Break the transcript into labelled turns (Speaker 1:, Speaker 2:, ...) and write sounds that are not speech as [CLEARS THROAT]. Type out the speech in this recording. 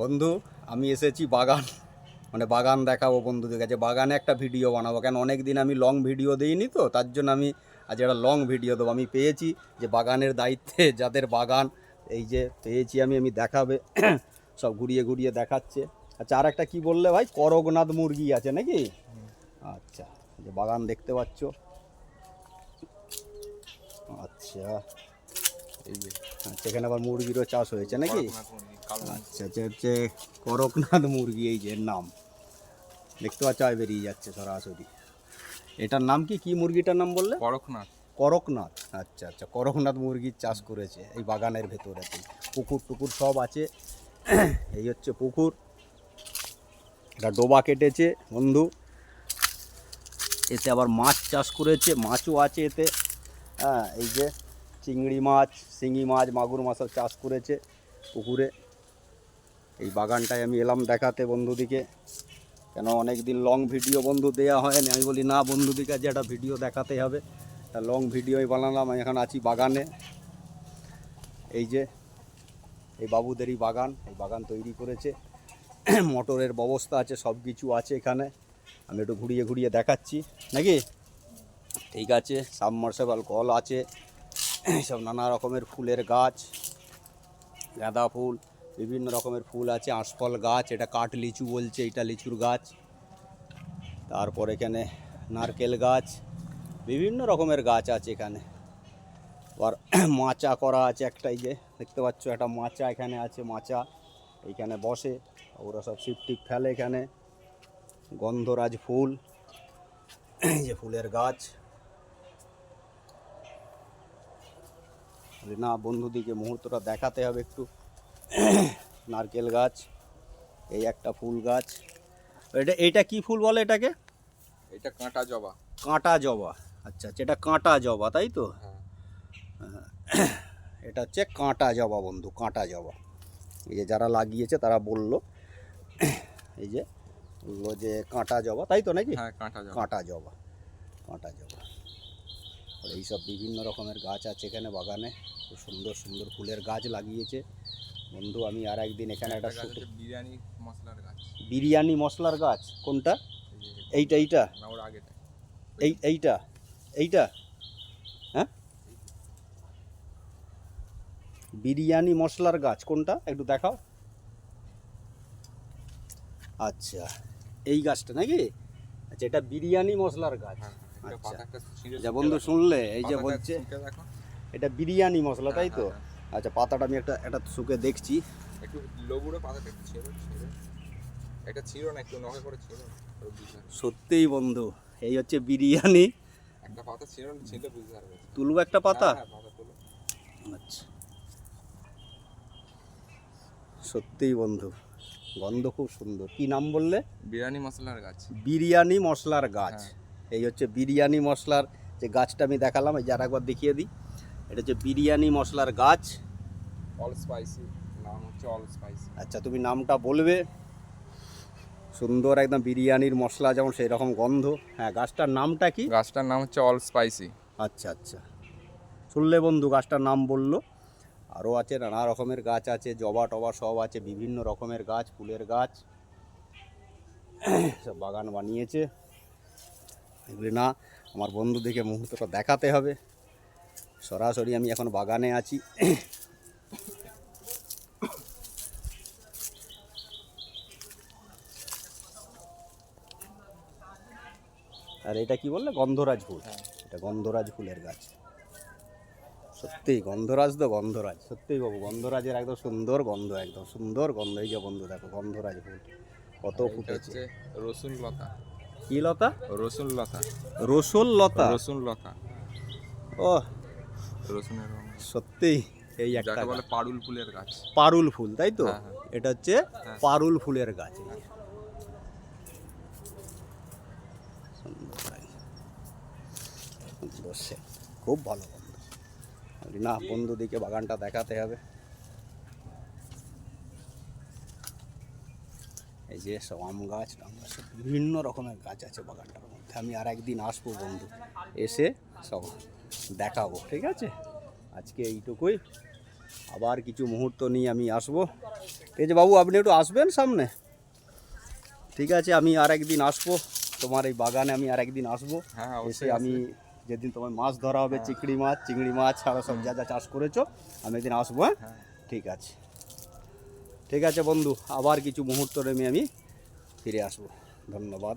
Speaker 1: বন্ধু, আমি এসেছি বাগান। মানে বাগান দেখাবো বন্ধুদের কাছে। বাগানে একটা ভিডিও বানাবো। কেন অনেক দিন আমি লং ভিডিও দিইনি তো, তার জন্য আমি আজ একটা লং ভিডিও দেবো। আমি পেয়েছি যে বাগানের দায়িত্বে [LAUGHS] যাদের বাগান, এই যে পেয়েছি আমি আমি দেখাবে। [CLEARS THROAT] সব ঘুরিয়ে ঘুরিয়ে দেখাচ্ছে। আচ্ছা আর একটা কী বললে ভাই? করগনাথ মুরগি আছে নাকি? আচ্ছা যে বাগান দেখতে পাচ্ছ। আচ্ছা। আচ্ছা এখানে আবার মুরগিরও চাষ হয়েছে নাকি? আচ্ছা আচ্ছা হচ্ছে করকনাথ মুরগি এই যে নাম। দেখতে পাচ্ছ আয় বেরিয়ে যাচ্ছে সরাসরি। এটার নাম কি? কি মুরগিটার নাম বললে?
Speaker 2: করকনাথ।
Speaker 1: করকনাথ। আচ্ছা আচ্ছা করকনাথ মুরগির চাষ করেছে এই বাগানের ভেতরেতে। পুকুর টুকুর সব আছে। এই হচ্ছে পুকুর। এটা ডোবা কেটেছে বন্ধু। এতে আবার মাছ চাষ করেছে মাছও আছে এতে। হ্যাঁ এই যে চিংড়ি মাছ, শিঙি মাছ, মাগুর মাছ সব চাষ করেছে পুকুরে। এই বাগানটায় আমি এলাম দেখাতে বন্ধুদিকে। কেন অনেক দিন লং ভিডিও বন্ধু দেওয়া হয়নি। আমি বলি, না বন্ধুদিকে যে একটা ভিডিও দেখাতে হবে। তা লং ভিডিওই বানালাম। আমি এখন আছি বাগানে। এই যে, এই বাবুদেরই বাগান। এই বাগান তৈরি করেছে। মোটরের ব্যবস্থা আছে, সব কিছু আছে এখানে। আমি একটু ঘুরিয়ে ঘুরিয়ে দেখাচ্ছি। নাকি? ঠিক আছে সাবমার্সেবল কল আছে। সব নানা রকমের ফুলের গাছ, গাঁদা ফুল, বিভিন্ন রকমের ফুল আছে, আঁশফল গাছ, এটা কাঠ লিচু বলছে, এটা লিচুর গাছ। তারপর এখানে নারকেল গাছ, বিভিন্ন রকমের গাছ আছে এখানে। আবার [CLEARS THROAT] মাচা করা আছে একটা, এই যে দেখতে পাচ্ছ একটা মাচা এখানে আছে, মাচা এইখানে বসে, ওরা সব সিপটিক ফেলে এখানে। গন্ধরাজ ফুল, এই যে ফুলের গাছ। বলি, না বন্ধুদিকে মুহূর্তটা দেখাতে হবে একটু। নারকেল গাছ এই একটা ফুল গাছ। এটা এইটা কি ফুল বলে এটাকে?
Speaker 2: এটা কাঁটা জবা।
Speaker 1: কাঁটা জবা। আচ্ছা আচ্ছা এটা কাঁটা জবা তাই তো?
Speaker 2: হ্যাঁ।
Speaker 1: এটা হচ্ছে কাঁটা জবা বন্ধু কাঁটা জবা। এই যে যারা লাগিয়েছে তারা বলল এই যে বলল যে কাঁটা জবা তাই তো নাকি?
Speaker 2: হ্যাঁ কাঁটা জবা।
Speaker 1: কাঁটা জবা কাঁটা জবা। আর এইসব বিভিন্ন রকমের গাছ আছে এখানে বাগানে। খুব সুন্দর সুন্দর ফুলের গাছ লাগিয়েছে। বন্ধু আমি আর একদিন এখানে একটা
Speaker 2: বিরিয়ানি মশলার গাছ।
Speaker 1: বিরিয়ানি মশলার গাছ। কোনটা? এইটা এইটা? এই এইটা? এইটা? হ্যাঁ? বিরিয়ানি মশলার গাছ। কোনটা? একটু দেখাও। আচ্ছা এই গাছটা নাকি? আচ্ছা এটা বিরিয়ানি মশলার গাছ।
Speaker 2: হ্যাঁ এটা
Speaker 1: আচ্ছা।
Speaker 2: ছিঁড়ে
Speaker 1: বন্ধু শুনলে এই যে বলছে। এটা বিরিয়ানি মশলা তাই তো?
Speaker 2: হ্যাঁ, হ্যাঁ,
Speaker 1: আচ্ছা পাতাটা আমি একটা একটা শুকে দেখছি।
Speaker 2: হ্যাঁ। একটু লবুড়ো পাতাটা একটু ছেড়ো ছেড়ো। এটা ছিল না একটু নখে করে ছিল
Speaker 1: সত্যিই বন্ধু এই হচ্ছে বিরিয়ানি।
Speaker 2: একটা পাতা ছিল না ছিঁড়লে বুঝতে পারবে।
Speaker 1: তুলবো একটা পাতা?
Speaker 2: হ্যাঁ, হ্যাঁ,
Speaker 1: আচ্ছা। সত্যিই বন্ধু গন্ধ খুব সুন্দর। কি নাম বললে?
Speaker 2: বিরিয়ানি মশলার গাছ।
Speaker 1: বিরিয়ানি মশলার গাছ।
Speaker 2: হ্যাঁ।
Speaker 1: এই হচ্ছে বিরিয়ানি মশলার যে গাছটা আমি দেখালাম এই যার একবার দেখিয়ে দিই। এটা হচ্ছে বিরিয়ানি মশলার গাছ।
Speaker 2: অল স্পাইসি নাম হচ্ছে অল স্পাইসি
Speaker 1: আচ্ছা তুমি নামটা বলবে। সুন্দর একদম বিরিয়ানির মশলা যেমন সেই রকম গন্ধ। হ্যাঁ গাছটার নামটা কি?
Speaker 2: গাছটার নাম হচ্ছে অল স্পাইসি
Speaker 1: আচ্ছা আচ্ছা। শুনলে বন্ধু গাছটার নাম বলল। আরও আছে নানা রকমের গাছ আছে জবা টবা সব আছে বিভিন্ন রকমের গাছ ফুলের গাছ। সব বাগান বানিয়েছে। এগুলি না আমার বন্ধু দেখে মুহূর্তটা দেখাতে হবে। সরাসরি আমি এখন বাগানে আছি। আর এটা কি বললে? গন্ধরাজ ফুল।
Speaker 2: হ্যাঁ।
Speaker 1: এটা গন্ধরাজ ফুলের গাছ। সত্যি গন্ধরাজ তো গন্ধরাজ। সত্যিই বাবু গন্ধরাজের একদম সুন্দর গন্ধ একদম সুন্দর গন্ধ। এই যে বন্ধু দেখো গন্ধরাজ ফুল। কত ফুটেছে।
Speaker 2: রসুন লতা।
Speaker 1: কি লতা?
Speaker 2: রসুন লতা
Speaker 1: রসুন লতা
Speaker 2: রসুন লতা
Speaker 1: ও
Speaker 2: রসুনের
Speaker 1: সত্যি এই একটা
Speaker 2: বলে পারুল ফুলের গাছ।
Speaker 1: পারুল ফুল তাই তো?
Speaker 2: হ্যাঁ, হ্যাঁ।
Speaker 1: এটা হচ্ছে
Speaker 2: হ্যাঁ।
Speaker 1: পারুল ফুলের গাছ। খুব ভালো বন্ধু। না বন্ধু দিকে বাগানটা দেখাতে হবে। এই যে সব আম গাছ টাম গাছ বিভিন্ন রকমের গাছ আছে বাগানটার মধ্যে। আমি আর একদিন আসব বন্ধু এসে সব দেখাবো ঠিক আছে? আজকে এইটুকুই। আবার কিছু মুহূর্ত নিয়ে আমি আসব। এই যে বাবু আপনি একটু আসবেন সামনে? ঠিক আছে আমি আর একদিন আসব। তোমার এই বাগানে আমি আর একদিন আসব।
Speaker 2: হ্যাঁ
Speaker 1: এসে আমি যেদিন তোমার মাছ ধরা হবে চিংড়ি মাছ চিংড়ি মাছ আরও সব যা যা চাষ করেছ আমি একদিন আসব হ্যাঁ?
Speaker 2: হ্যাঁ।
Speaker 1: ঠিক আছে। ঠিক আছে বন্ধু আবার কিছু মুহূর্ত নেমে আমি ফিরে আসব। ধন্যবাদ।